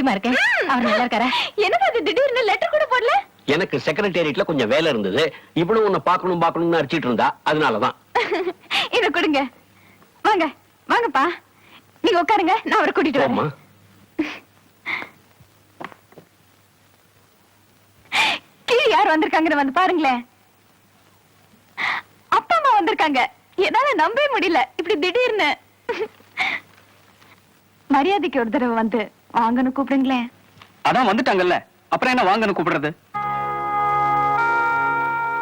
எப்படிமா இருக்கேன் அவர் நல்லா இருக்காரா? என்னது அது திடீர்னு லெட்டர் கூட போடல? எனக்கு செக்ரட்டேரியட்ல கொஞ்சம் வேலை இருந்தது. இவளும் உன்னை பார்க்கணும் பார்க்கணும்னு அடிச்சிட்டு இருந்தா. அதனாலதான். இத கொடுங்க. வாங்க வாங்கப்பா. நீங்க உட்காருங்க நான் அவரை கூட்டிட்டு வரேன். கீழே யார் வந்திருக்காங்கன்னு வந்து பாருங்களேன். அப்பா அம்மா வந்திருக்காங்க. என்னால நம்பவே முடியல. இப்படி திடீர்னு. மரியாதைக்கு ஒரு தடவை வந்து வாங்கன்னு கூப்பிடுங்களேன். அதான் வந்துட்டாங்கல்ல. அப்புறம் என்ன வாங்கன்னு கூப்பிடுறது?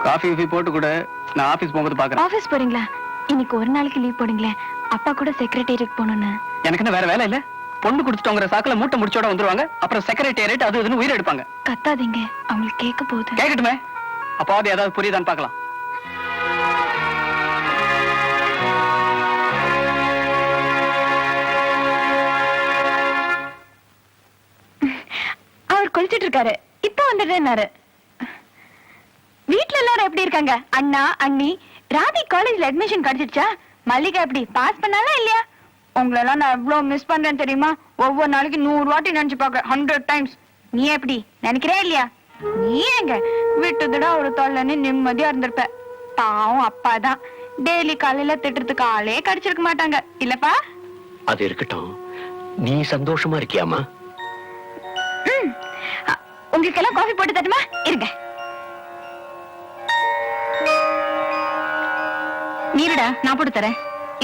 காஃபி கீஃபி போட்டு கூட நான் ஆபீஸ் போகும்போது பாக்குறேன் ஆபீஸ் போறீங்களா? இன்னைக்கு ஒரு நாளைக்கு லீவ் போடுங்களேன். அப்பா கூட செக்ரட்டேரியட் போகணும்னு. எனக்கு என்ன வேற வேலை இல்ல. பொண்ணு கொடுத்துட்டோங்கிற சாக்குல மூட்டை முடிச்சோட வந்துருவாங்க. அப்புறம் செக்ரட்டேரியட் அது இதுன்னு உயிர் எடுப்பாங்க. கத்தாதீங்க. அவங்களுக்கு கேட்க போகுது. கேட்கட்டுமே. அப்பாவது ஏதாவது புரியுதான்னு பார்க்கலாம். இருக்காரு இப்ப வந்துடுறேன்னாரு. வீட்டுல எல்லாரும் எப்படி இருக்காங்க? அண்ணா அண்ணி ராதி காலேஜ்ல அட்மிஷன் கிடைச்சிருச்சா? மல்லிகா எப்படி பாஸ் பண்ணாலா இல்லையா? உங்களெல்லாம் நான் எவ்வளவு மிஸ் பண்றேன் தெரியுமா? ஒவ்வொரு நாளைக்கு நூறு வாட்டி நினைச்சு பாக்க ஹண்ட்ரட் டைம்ஸ் நீ எப்படி? நினைக்கிறே இல்லையா? நீ எங்க? விட்டுதுடா ஒரு தொல்லைன்னு நிம்மதியா இருந்திருப்ப. பாவம் அப்பா தான். டெய்லி காலையில திட்டுறதுக்கு ஆளே கிடைச்சிருக்க மாட்டாங்க. இல்லப்பா? அது இருக்கட்டும். நீ சந்தோஷமா இருக்கியாமா உங்களுக்கு எல்லாம் காஃபி போட்டு தட்டுமா இருங்க. நீருடா நான் போட்டு தரேன்.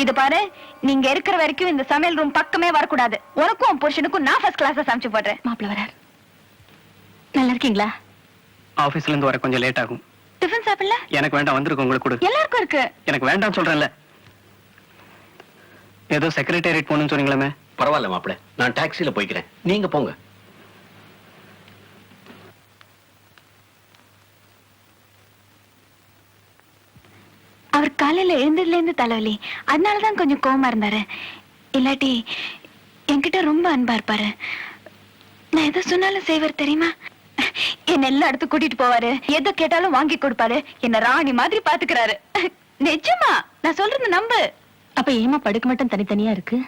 இது பாரு நீங்க இருக்கிற வரைக்கும் இந்த சமையல் ரூம் பக்கமே வரக்கூடாது. உனக்கும் உன் புருஷனுக்கும் நான் ஃபர்ஸ்ட் கிளாஸ் சமைச்சு போடுறேன். மாப்பிள்ள வரார். நல்லா இருக்கீங்களா? ஆபீஸ்ல இருந்து வர கொஞ்சம் லேட் ஆகும். டிஃபன் சாப்பிடல? எனக்கு வேண்டாம் வந்திருக்கு உங்களுக்கு கொடு. எல்லாருக்கும் இருக்கு. எனக்கு வேண்டாம் சொல்றேன்ல. ஏதோ செக்ரட்டேரியட் போகணும்னு சொன்னீங்களே பரவாயில்ல மாப்பிள நான் டாக்ஸில போய்க்கிறேன். நீங்க போங்க. அவர் காலையில எழுந்ததுலேருந்து இருந்து தலைவலி. அதனாலதான் கொஞ்சம் கோமா இருந்தாரு. இல்லாட்டி என்கிட்ட ரொம்ப அன்பா இருப்பாரு. நான் எதை சொன்னாலும் செய்வார் தெரியுமா? என்ன எல்லா இடத்துக்கு கூட்டிட்டு போவாரு. எதை கேட்டாலும் வாங்கி கொடுப்பாரு. என்ன ராணி மாதிரி பாத்துக்கிறாரு. நிஜமா? நான் சொல்றது நம்பு. அப்ப ஏமா படுக்க மட்டும் தனித்தனியா இருக்கு?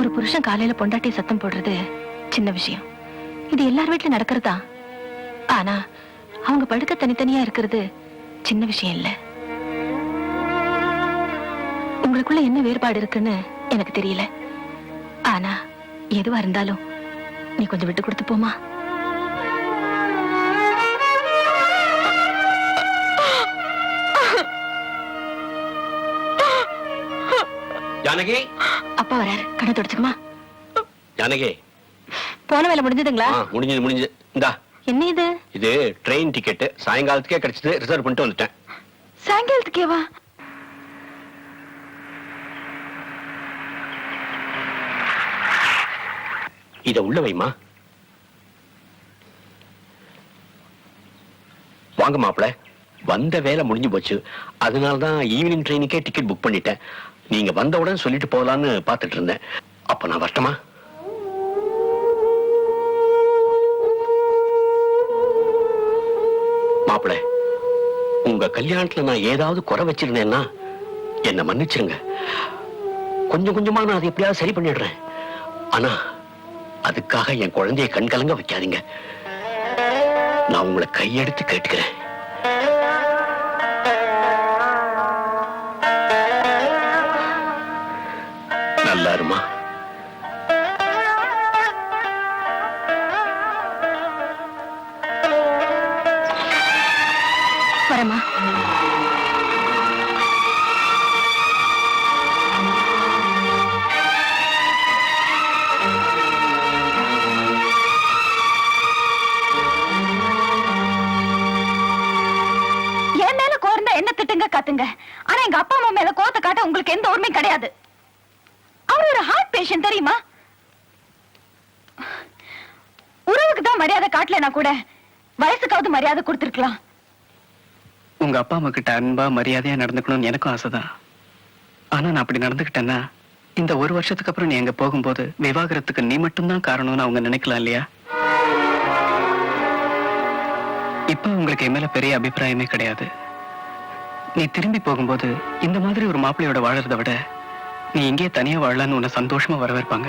ஒரு புருஷன் காலையில பொண்டாட்டி சத்தம் போடுறது சின்ன விஷயம். இது எல்லார் வீட்லயும் நடக்கிறதா? ஆனா அவங்க படுக்க தனித்தனியா இருக்கிறது சின்ன விஷயம் இல்ல. உங்களுக்குள்ள என்ன வேறுபாடு இருக்குன்னு எனக்கு தெரியல. ஆனா எதுவா இருந்தாலும் நீ கொஞ்சம் விட்டு கொடுத்து போமா ஜானகி? அப்பா வராரு. கடை தொடச்சுக்குமா ஜானகி? போன வேலை முடிஞ்சதுங்களா? முடிஞ்சது முடிஞ்சது. இந்தா. என்ன இது இது ட்ரெயின் டிக்கெட் சாயங்காலத்துக்கே கிடைச்சது. ரிசர்வ் பண்ணிட்டு வந்துட்டேன். சாயங்காலத்துக்கேவா? இத உள்ள வைமா. வாங்க மாப்பிள. வந்த வேலை முடிஞ்சு போச்சு. அதனால தான் ஈவினிங் ட்ரெயினுக்கே டிக்கெட் புக் பண்ணிட்டேன். நீங்க வந்தவுடன் சொல்லிட்டு போகலான்னு பார்த்துட்டு இருந்தேன். அப்ப நான் வரட்டுமா? மாப்பிள உங்க கல்யாணத்துல நான் ஏதாவது குறை வச்சிருந்தேன்னா என்ன மன்னிச்சிருங்க. கொஞ்சம் கொஞ்சமா நான் அதை எப்படியாவது சரி பண்ணிடுறேன். ஆனா அதுக்காக என் குழந்தைய கண்கலங்க வைக்காதீங்க. நான் உங்களை கையெடுத்து கேட்டுக்கிறேன். வரமா என் மேல கோர்ந்தா என்ன திட்டுங்க காத்துங்க ஆனா எங்க அப்பா அம்மா மேல கோத்த காட்ட உங்களுக்கு எந்த உரிமையும் கிடையாது. அவர் ஒரு ஹார்ட் பேஷண்ட் தெரியுமா? உறவுக்கு தான் மரியாதை காட்டலனா கூட வயசுக்காவது மரியாதை கொடுத்திருக்கலாம். உங்க அப்பா அம்மா கிட்ட அன்பா மரியாதையா நடந்துக்கணும்னு எனக்கும் ஆசைதான். ஆனா நான் அப்படி நடந்துக்கிட்டேன்னா இந்த ஒரு வருஷத்துக்கு அப்புறம் நீ அங்க போகும்போது விவாகரத்துக்கு நீ மட்டும்தான் காரணம்னு அவங்க நினைக்கலாம் இல்லையா? இப்ப உங்களுக்கு என் மேல பெரிய அபிப்பிராயமே கிடையாது. நீ திரும்பி போகும்போது இந்த மாதிரி ஒரு மாப்பிள்ளையோட வாழறதை விட நீ இங்கே தனியா வாழலான்னு உன்னை சந்தோஷமா வரவேற்பாங்க.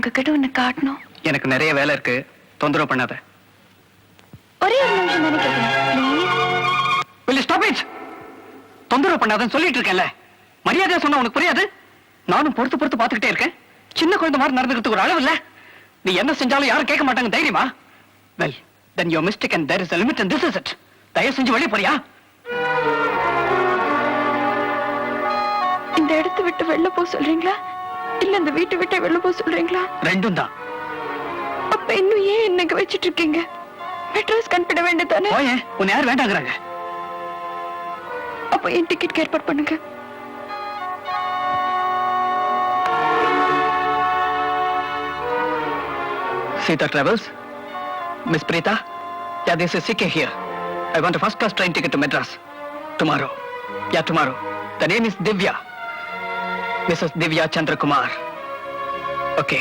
உங்ககிட்ட ஒண்ணு காட்டணும். எனக்கு நிறைய வேலை இருக்கு. தொந்தரவு பண்ணாத. ஒரே ஒரு நிமிஷம் தானே கேட்கிறேன் தொந்தரவு பண்ணாதன்னு சொல்லிட்டு இருக்கேன்ல. மரியாதையா சொன்னா உனக்கு புரியாது? நானும் பொறுத்து பொறுத்து பார்த்துக்கிட்டே இருக்கேன். சின்ன குழந்தை மாதிரி நடந்துக்கிறதுக்கு ஒரு அளவு இல்ல. நீ என்ன செஞ்சாலும் யாரும் கேட்க மாட்டாங்க தைரியமா? Well then your mistake and there is limit and this is it தயவு செஞ்சு வெளியே போறியா? இந்த இடத்தை விட்டு வெளில போக சொல்றீங்களா? இல்ல இந்த வீட்டை விட்டு வெளில போக சொல்றீங்களா ரெண்டும் தான் அப்ப இன்னும் ஏன் என்னங்க வச்சிட்டு இருக்கீங்க மெட்ராஸ் கண்பிட வேண்டியதானே போயே உன்னை யார் வேண்டாங்கிறாங்க அப்ப என் டிக்கெட் ஏற்பாடு பண்ணுங்க Sita Travels? Miss Preeta? Yeah, this is CK here. I want a first class train ticket to Madras. Tomorrow. Yeah, tomorrow. The name is Divya. Missus Divya Chandrakumar okay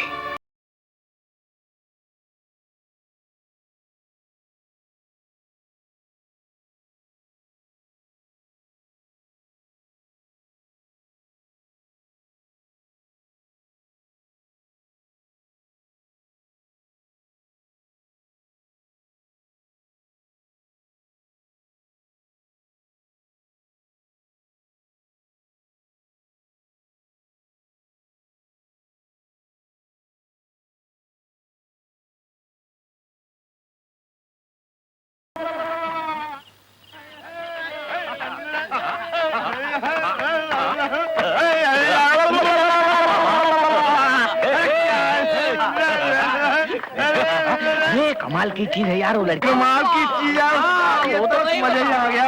कमाल की चीज है यार वो लड़की कमाल की चीज यार वो तो मजा ही आ गया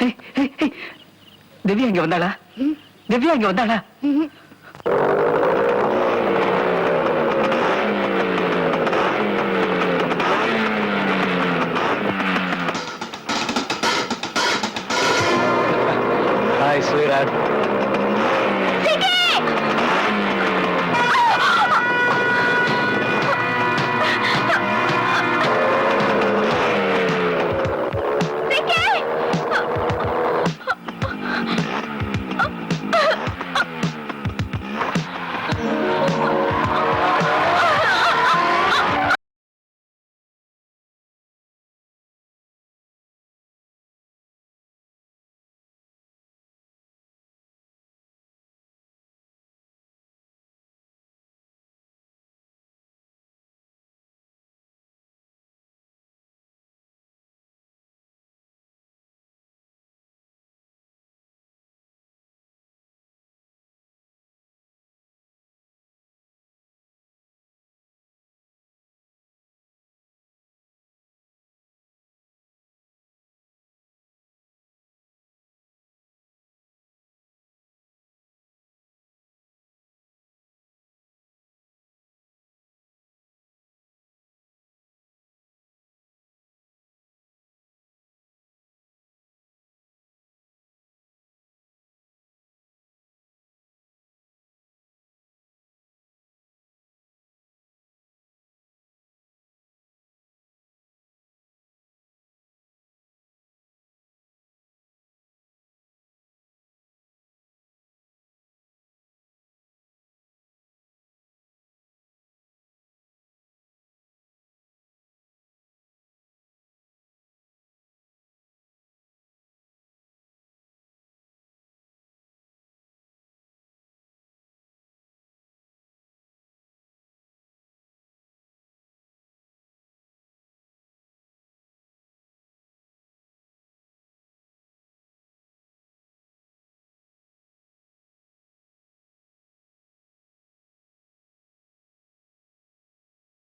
Hey, hey, hey. திவ்யா இங்க வந்தாளா திவ்யா இங்க வந்தாளா Gracias.